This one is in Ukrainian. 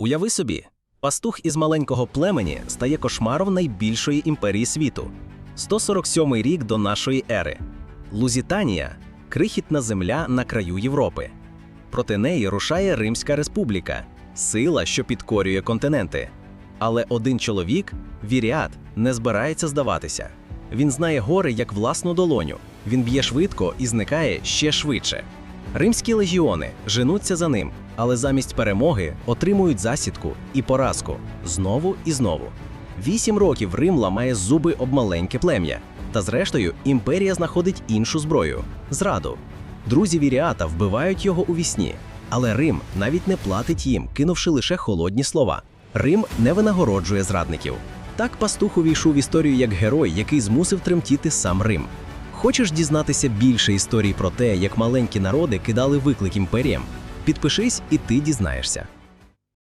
Уяви собі, пастух із маленького племені стає кошмаром найбільшої імперії світу. 147 рік до нашої ери. Лузітанія крихітна земля на краю Європи. Проти неї рушає Римська республіка, сила, що підкорює континенти. Але один чоловік, Віріат, не збирається здаватися. Він знає гори як власну долоню. Він б'є швидко і зникає ще швидше. Римські легіони женуться за ним, але замість перемоги отримують засідку і поразку знову і знову. Вісім років Рим ламає зуби об маленьке плем'я. Та зрештою імперія знаходить іншу зброю зраду. Друзі Віріата вбивають його у вісні, але Рим навіть не платить їм, кинувши лише холодні слова. Рим не винагороджує зрадників. Так пастух увійшов в історію як герой, який змусив тремтіти сам Рим. Хочеш дізнатися більше історій про те, як маленькі народи кидали виклик імперіям? Підпишись, і ти дізнаєшся.